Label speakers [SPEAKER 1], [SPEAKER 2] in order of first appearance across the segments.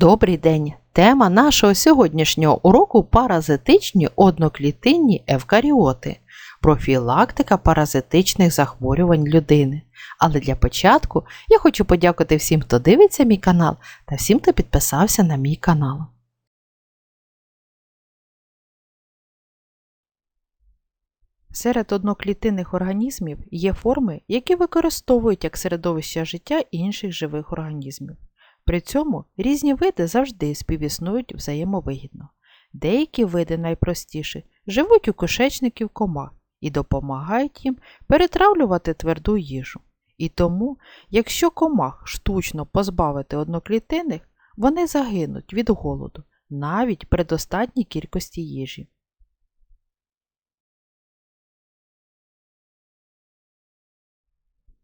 [SPEAKER 1] Добрий день! Тема нашого сьогоднішнього уроку паразитичні одноклітинні евкаріоти, профілактика паразитичних захворювань людини. Але для початку я хочу подякувати всім, хто дивиться мій канал та всім, хто підписався на мій канал. Серед одноклітинних організмів є форми, які використовують як середовище життя інших живих організмів. При цьому різні види завжди співіснують взаємовигідно. Деякі види найпростіші живуть у кишечників комах і допомагають їм перетравлювати тверду їжу. І тому, якщо комах штучно позбавити одноклітинних, вони загинуть від голоду навіть при достатній кількості їжі.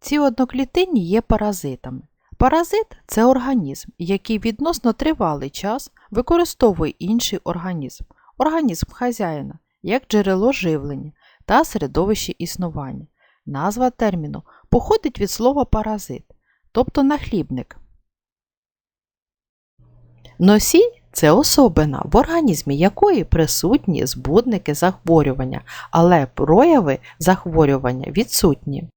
[SPEAKER 1] Ці одноклітинні є паразитами. Паразит це організм, який відносно тривалий час використовує інший організм, організм хазяїна, як джерело живлення та середовище існування. Назва терміну походить від слова паразит, тобто нахлібник. Носій це особина, в організмі якої присутні збудники захворювання, але прояви захворювання відсутні.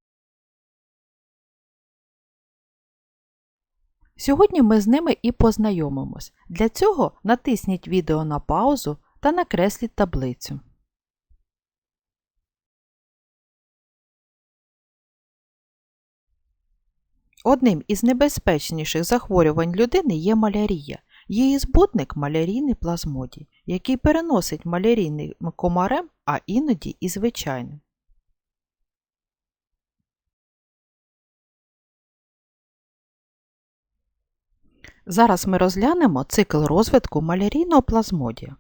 [SPEAKER 1] Сьогодні ми з ними і познайомимось. Для цього натисніть відео на паузу та накресліть таблицю. Одним із небезпечніших захворювань людини є малярія. Її збудник малярійний плазмодій, який переносить малярійний комарем, а іноді і звичайним. Зараз ми розглянемо цикл розвитку малярійного плазмодія.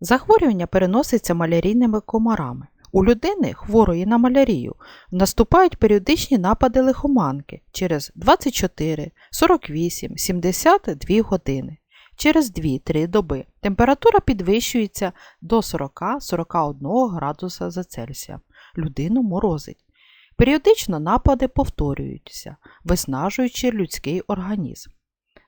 [SPEAKER 1] Захворювання переноситься малярійними комарами. У людини, хворої на малярію, наступають періодичні напади лихоманки через 24, 48, 72 години. Через 2-3 доби температура підвищується до 40-41 градуса за Цельсія. Людину морозить. Періодично напади повторюються, виснажуючи людський організм.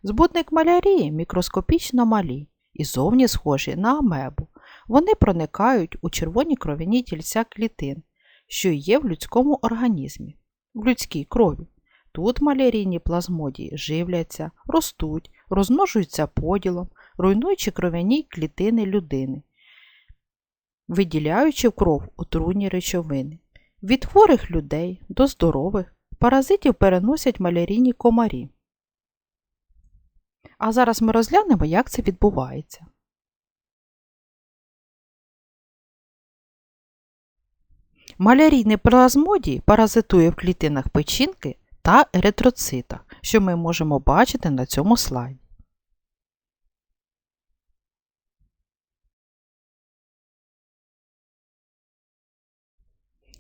[SPEAKER 1] Збудник малярії мікроскопічно малі і зовні схожі на амебу. Вони проникають у червоні кров'яні тільця клітин, що є в людському організмі, в людській крові. Тут малярійні плазмодії живляться, ростуть, розмножуються поділом, руйнуючи кров'яні клітини людини, виділяючи в кров отруйні речовини. Від хворих людей до здорових паразитів переносять малярійні комарі. А зараз ми розглянемо, як це відбувається. Малярійний плазмодій паразитує в клітинах печінки та еритроцитах, що ми можемо бачити на цьому слайді.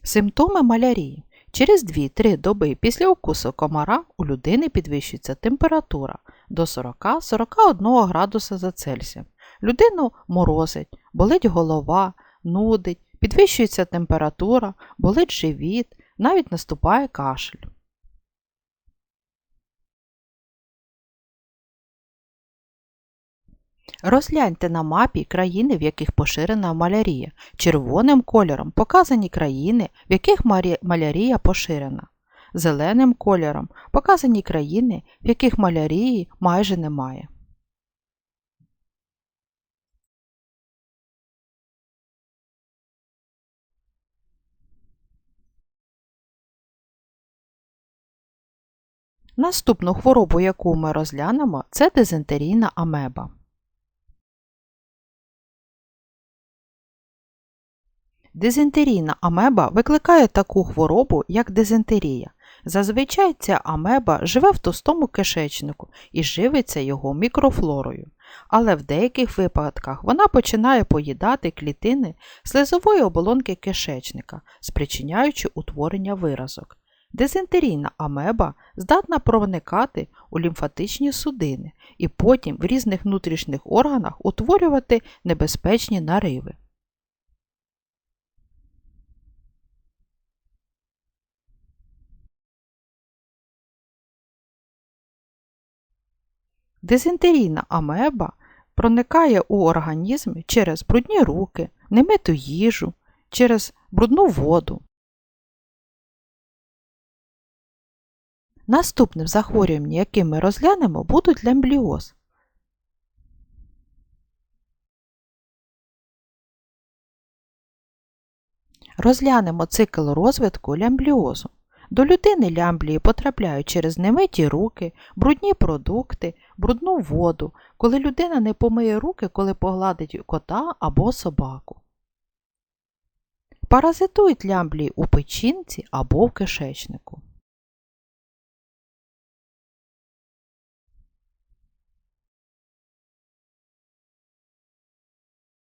[SPEAKER 1] Симптоми малярії Через 2-3 доби після укусу комара у людини підвищується температура до 40-41 градуса за Цельсієм. Людину морозить, болить голова, нудить, підвищується температура, болить живіт, навіть наступає кашель. Розгляньте на мапі країни, в яких поширена малярія. Червоним кольором показані країни, в яких малярія поширена. Зеленим кольором показані країни, в яких малярії майже немає. Наступну хворобу, яку ми розглянемо, це дизентерійна амеба. Дизентерійна амеба викликає таку хворобу, як дизентерія. Зазвичай ця амеба живе в товстому кишечнику і живиться його мікрофлорою. Але в деяких випадках вона починає поїдати клітини слизової оболонки кишечника, спричиняючи утворення виразок. Дизентерійна амеба здатна проникати у лімфатичні судини і потім в різних внутрішніх органах утворювати небезпечні нариви. Дизентерійна амеба проникає у організм через брудні руки, немиту їжу, через брудну воду. Наступним захворюванням, яке ми розглянемо, будуть лямбліоз. Розглянемо цикл розвитку лямбліозу. До людини лямблії потрапляють через немиті руки, брудні продукти, брудну воду, коли людина не помиє руки, коли погладить кота або собаку. Паразитують лямблії у печінці або в кишечнику.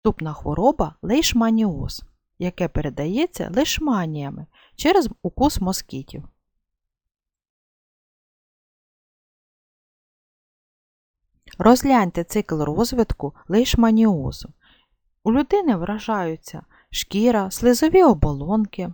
[SPEAKER 1] Наступна хвороба лейшманіоз, яке передається лишманіями через укус москітів. Розгляньте цикл розвитку лейшманіозу. У людини вражаються шкіра, слизові оболонки.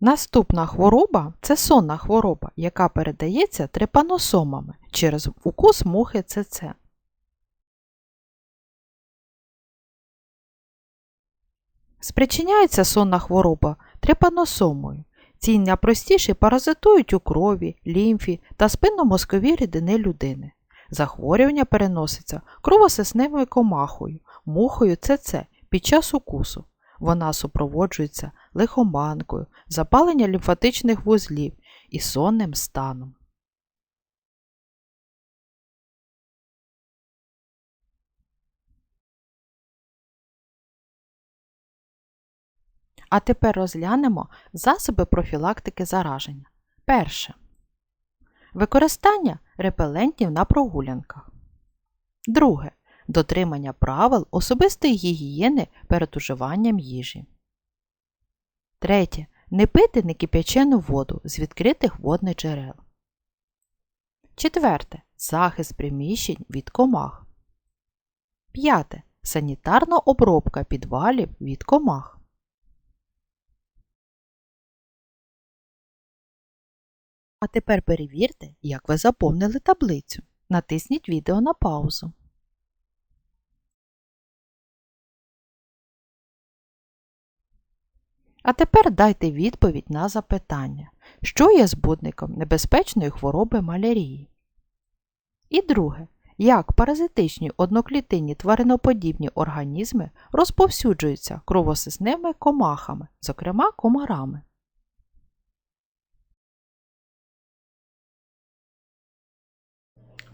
[SPEAKER 1] Наступна хвороба це сонна хвороба, яка передається трипаносомами через укус мухи ЦЦ. Спричиняється сонна хвороба трипаносомою. Ці найпростіші паразитують у крові, лімфі та спинномозковій рідини людини. Захворювання переноситься кровосисневою комахою, мухою ЦЦ під час укусу. Вона супроводжується лихоманкою, запаленням лімфатичних вузлів і сонним станом. А тепер розглянемо засоби профілактики зараження. Перше. Використання репелентів на прогулянках. Друге. Дотримання правил особистої гігієни перед уживанням їжі. Третє. Не пити некип'ячену воду з відкритих водних джерел. Четверте. Захист приміщень від комах. П'яте. Санітарна обробка підвалів від комах. А тепер перевірте, як ви заповнили таблицю. Натисніть відео на паузу. А тепер дайте відповідь на запитання, що є збудником небезпечної хвороби малярії. І друге, як паразитичні одноклітинні твариноподібні організми розповсюджуються кровосисними комахами, зокрема комарами.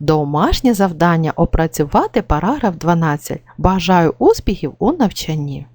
[SPEAKER 1] Домашнє завдання опрацювати параграф 12. Бажаю успіхів у навчанні.